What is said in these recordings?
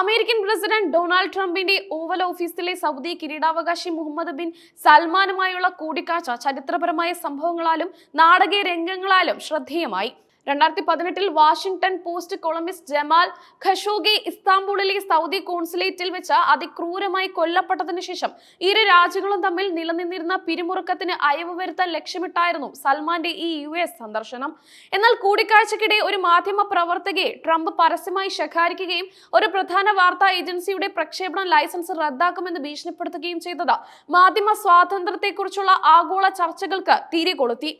American president Donald ട്രംപിന്റെ Oval ഓഫീസിലെ Saudi കിരീടാവകാശി മുഹമ്മദ് ബിൻ സൽമാനുമായുള്ള കൂടിക്കാഴ്ച ചരിത്രപരമായ സംഭവങ്ങളാലും നാടകീയ രംഗങ്ങളാലും ശ്രദ്ധേയമായി. രണ്ടായിരത്തി പതിനെട്ടിൽ Washington Post columnist Jamal Khashoggi ഇസ്താംബൂളിലെ Saudi കോൺസുലേറ്റിൽ വെച്ച് അതിക്രൂരമായി കൊല്ലപ്പെട്ടതിനു ശേഷം ഇരു രാജ്യങ്ങളും തമ്മിൽ നിലനിന്നിരുന്ന പിരിമുറുക്കത്തിന് അയവ് വരുത്താൻ ലക്ഷ്യമിട്ടായിരുന്നു സൽമാന്റെ ഈ യു എസ് സന്ദർശനം. എന്നാൽ കൂടിക്കാഴ്ചക്കിടെ ഒരു മാധ്യമ പ്രവർത്തകയെ ട്രംപ് പരസ്യമായി ശകാരിക്കുകയും ഒരു പ്രധാന വാർത്താ ഏജൻസിയുടെ പ്രക്ഷേപണ ലൈസൻസ് റദ്ദാക്കുമെന്ന് ഭീഷണിപ്പെടുത്തുകയും ചെയ്തത് മാധ്യമ സ്വാതന്ത്ര്യത്തെക്കുറിച്ചുള്ള ആഗോള ചർച്ചകൾക്ക് തീരെ കൊളുത്തി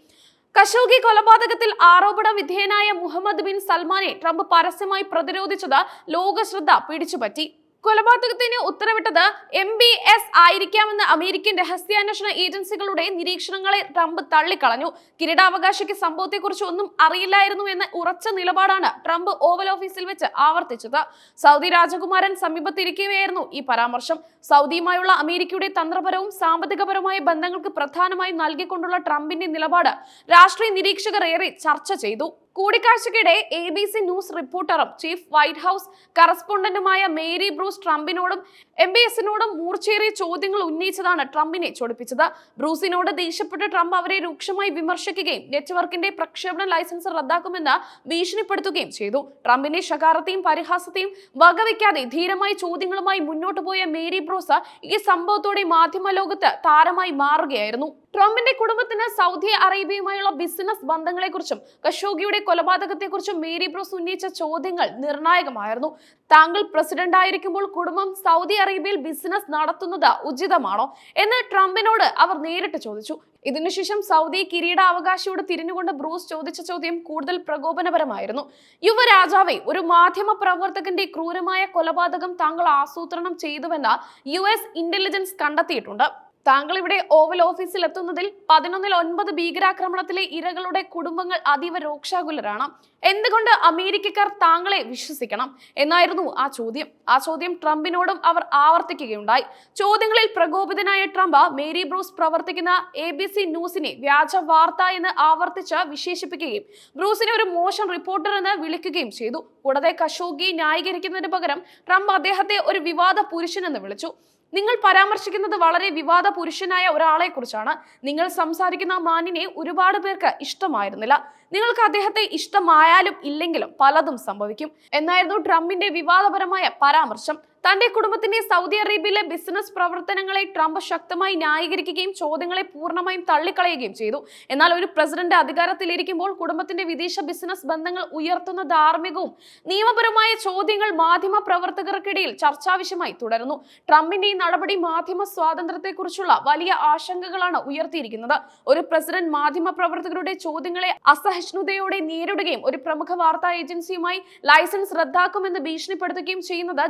കഷോഗി കൊലപാതകത്തിൽ ആരോപണ വിധേയനായ മുഹമ്മദ് ബിൻ സൽമാനെ ട്രംപ് പരസ്യമായി പ്രതിരോധിച്ചത് ലോകശ്രദ്ധ പിടിച്ചുപറ്റി. കൊലപാതകത്തിന് ഉത്തരവിട്ടത് എം ബി എസ് ആയിരിക്കാമെന്ന് അമേരിക്കൻ രഹസ്യാന്വേഷണ ഏജൻസികളുടെ നിരീക്ഷണങ്ങളെ ട്രംപ് തള്ളിക്കളഞ്ഞു. കിരീടാവകാശിക്ക് സംഭവത്തെക്കുറിച്ച് ഒന്നും അറിയില്ലായിരുന്നു എന്ന ഉറച്ച നിലപാടാണ് ട്രംപ് ഓവൽ ഓഫീസിൽ വെച്ച് ആവർത്തിച്ചത്. സൗദി രാജകുമാരൻ സമീപത്തിരിക്കുകയായിരുന്നു ഈ പരാമർശം. സൗദിയുമായുള്ള അമേരിക്കയുടെ തന്ത്രപരവും സാമ്പത്തികപരവുമായ ബന്ധങ്ങൾക്ക് പ്രധാനമായും നൽകിക്കൊണ്ടുള്ള ട്രംപിന്റെ നിലപാട് രാഷ്ട്രീയ നിരീക്ഷകർ ഏറെ ചർച്ച ചെയ്തു. കൂടിക്കാഴ്ചയ്ക്കിടെ എ ബി സി ന്യൂസ് റിപ്പോർട്ടറും ചീഫ് വൈറ്റ് ഹൗസ് കറസ്പോണ്ടന്റുമായ മേരി ബ്രൂസ് ട്രംപിനോടും എം ബി എസിനോടും മൂർച്ചേറിയ ചോദ്യങ്ങൾ ഉന്നയിച്ചതാണ് ട്രംപിനെ ചൊടിപ്പിച്ചത്. ബ്രൂസിനോട് ദേഷ്യപ്പെട്ട ട്രംപ് അവരെ രൂക്ഷമായി വിമർശിക്കുകയും നെറ്റ്വർക്കിന്റെ പ്രക്ഷേപണ ലൈസൻസ് റദ്ദാക്കുമെന്ന് ഭീഷണിപ്പെടുത്തുകയും ചെയ്തു. ട്രംപിന്റെ ശകാരത്തെയും പരിഹാസത്തെയും വകവയ്ക്കാതെ ധീരമായ ചോദ്യങ്ങളുമായി മുന്നോട്ടു പോയ മേരി ബ്രൂസ് ഈ സംഭവത്തോടെ മാധ്യമ ലോകത്ത് താരമായി മാറുകയായിരുന്നു. ട്രംപിന്റെ കുടുംബത്തിന് സൗദി അറേബ്യയുമായുള്ള ബിസിനസ് ബന്ധങ്ങളെക്കുറിച്ചും കൊലപാതകത്തെ കൊലപാതകത്തെക്കുറിച്ചും മേരി ബ്രോസ് ഉന്നയിച്ച ചോദ്യങ്ങൾ നിർണായകമായിരുന്നു. താങ്കൾ പ്രസിഡന്റ് ആയിരിക്കുമ്പോൾ കുടുംബം സൗദി അറേബ്യയിൽ ബിസിനസ് നടത്തുന്നത് ഉചിതമാണോ എന്ന് ട്രംപിനോട് അവർ നേരിട്ട് ചോദിച്ചു. ഇതിനുശേഷം സൗദി കിരീടാവകാശിയോട് തിരിഞ്ഞുകൊണ്ട് ബ്രൂസ് ചോദിച്ച ചോദ്യം കൂടുതൽ പ്രകോപനപരമായിരുന്നു. യുവരാജാവെ ഒരു മാധ്യമ പ്രവർത്തകന്റെ ക്രൂരമായ കൊലപാതകം താങ്കൾ ആസൂത്രണം ചെയ്തുവെന്ന് യു എസ് ഇന്റലിജൻസ് കണ്ടെത്തിയിട്ടുണ്ട്. താങ്കൾ ഇവിടെ ഓവൽ ഓഫീസിൽ എത്തുന്നതിൽ പതിനൊന്നിൽ ഒൻപത് ഭീകരാക്രമണത്തിലെ ഇരകളുടെ കുടുംബങ്ങൾ അതീവ രോക്ഷാകുലരാണ്. എന്തുകൊണ്ട് അമേരിക്കക്കാർ താങ്കളെ വിശ്വസിക്കണം? എന്നായിരുന്നു ആ ചോദ്യം. ആ ചോദ്യം ട്രംപിനോടും അവർ ആവർത്തിക്കുകയുണ്ടായി. ചോദ്യങ്ങളിൽ പ്രകോപിതനായ ട്രംപ് മേരി ബ്രൂസ് പ്രവർത്തിക്കുന്ന എ ബി സി ന്യൂസിനെ വ്യാജ വാർത്ത എന്ന് ആവർത്തിച്ച് വിശേഷിപ്പിക്കുകയും ബ്രൂസിനെ ഒരു മോശം റിപ്പോർട്ടർ എന്ന് വിളിക്കുകയും ചെയ്തു. കൂടാതെ കഷോഗി ന്യായീകരിക്കുന്നതിന് പകരം ട്രംപ് അദ്ദേഹത്തെ ഒരു വിവാദ പുരുഷനെന്ന് വിളിച്ചു. നിങ്ങൾ പരാമർശിക്കുന്നത് വളരെ വിവാദ പുരുഷനായ ഒരാളെ കുറിച്ചാണ് നിങ്ങൾ സംസാരിക്കുന്ന മാനിനെ ഒരുപാട് പേർക്ക് ഇഷ്ടമായിരുന്നില്ല. നിങ്ങൾക്ക് അദ്ദേഹത്തെ ഇഷ്ടമായാലും ഇല്ലെങ്കിലും പലതും സംഭവിക്കും. എന്നായിരുന്നു ട്രംപിന്റെ വിവാദപരമായ പരാമർശം. തന്റെ കുടുംബത്തിന്റെ സൗദി അറേബ്യയിലെ ബിസിനസ് പ്രവർത്തനങ്ങളെ ട്രംപ് ശക്തമായി ന്യായീകരിക്കുകയും ചോദ്യങ്ങളെ പൂർണമായും തള്ളിക്കളയുകയും ചെയ്തു. എന്നാൽ ഒരു പ്രസിഡന്റ് അധികാരത്തിലിരിക്കുമ്പോൾ കുടുംബത്തിന്റെ വിദേശ ബിസിനസ് ബന്ധങ്ങൾ ഉയർത്തുന്ന ധാർമ്മികവും നിയമപരമായ ചോദ്യങ്ങൾ മാധ്യമ പ്രവർത്തകർക്കിടയിൽ ചർച്ചാവിഷയമായി തുടരുന്നു. ട്രംപിന്റെ ഈ നടപടി മാധ്യമ സ്വാതന്ത്ര്യത്തെക്കുറിച്ചുള്ള വലിയ ആശങ്കകളാണ് ഉയർത്തിയിരിക്കുന്നത്. ഒരു പ്രസിഡന്റ് മാധ്യമ പ്രവർത്തകരുടെ ചോദ്യങ്ങളെ അസഹിഷ്ണുതയോടെ നേരിടുകയും ഒരു പ്രമുഖ വാർത്താ ഏജൻസിയുമായി ലൈസൻസ് റദ്ദാക്കുമെന്ന് ഭീഷണിപ്പെടുത്തുകയും ചെയ്യുന്നത്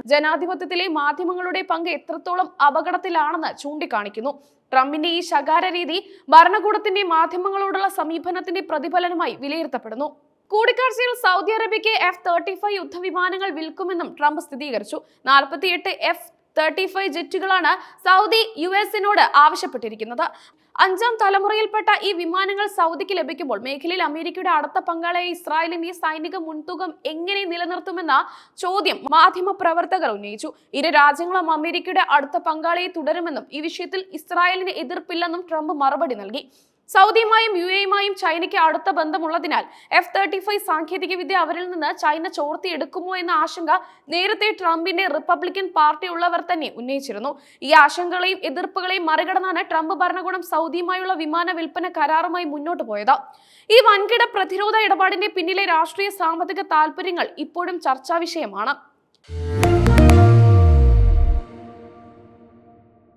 ജനാധിപത്യത്തിലെ മാധ്യമങ്ങളുടെ പങ്ക് എത്രത്തോളം അപകടത്തിലാണെന്ന് ചൂണ്ടിക്കാണിക്കുന്നു. ട്രംപിന്റെ ഈ ശകാര രീതി ഭരണകൂടത്തിന്റെ മാധ്യമങ്ങളോടുള്ള സമീപനത്തിന്റെ പ്രതിഫലനമായി വിലയിരുത്തപ്പെടുന്നു. കൂടിക്കാഴ്ചയിൽ സൗദി അറേബ്യയ്ക്ക് എഫ് തേർട്ടി ഫൈവ് യുദ്ധവിമാനങ്ങൾ വിൽക്കുമെന്നും ട്രംപ് സ്ഥിരീകരിച്ചു. നാൽപ്പത്തിയെട്ട് എഫ് തേർട്ടി ഫൈവ് ജെറ്റുകളാണ് സൗദി യു എസിനോട് ആവശ്യപ്പെട്ടിരിക്കുന്നത്. അഞ്ചാം തലമുറയിൽപ്പെട്ട ഈ വിമാനങ്ങൾ സൗദിക്ക് ലഭിക്കുമ്പോൾ മേഖലയിൽ അമേരിക്കയുടെ അടുത്ത പങ്കാളിയായ ഈ സൈനിക മുൻതൂക്കം എങ്ങനെ നിലനിർത്തുമെന്ന ചോദ്യം മാധ്യമ പ്രവർത്തകർ ഉന്നയിച്ചു. ഇരു രാജ്യങ്ങളും അമേരിക്കയുടെ അടുത്ത പങ്കാളിയെ തുടരുമെന്നും ഈ വിഷയത്തിൽ ഇസ്രായേലിന് എതിർപ്പില്ലെന്നും ട്രംപ് മറുപടി നൽകി. സൗദിയുമായും യു എയുമായും ചൈനയ്ക്ക് അടുത്ത ബന്ധമുള്ളതിനാൽ എഫ് തേർട്ടി ഫൈവ് സാങ്കേതികവിദ്യ അവരിൽ നിന്ന് ചൈന ചോർത്തിയെടുക്കുമോ എന്ന ആശങ്ക നേരത്തെ ട്രംപിന്റെ റിപ്പബ്ലിക്കൻ പാർട്ടി ഉള്ളവർ തന്നെ ഉന്നയിച്ചിരുന്നു. ഈ ആശങ്കകളെയും എതിർപ്പുകളെയും മറികടന്നാണ് ട്രംപ് ഭരണകൂടം സൗദിയുമായുള്ള വിമാന വിൽപ്പന കരാറുമായി മുന്നോട്ട് പോയത്. ഈ വൻകിട പ്രതിരോധ ഇടപാടിന്റെ പിന്നിലെ രാഷ്ട്രീയ സാമ്പത്തിക താൽപര്യങ്ങൾ ഇപ്പോഴും ചർച്ചാ വിഷയമാണ്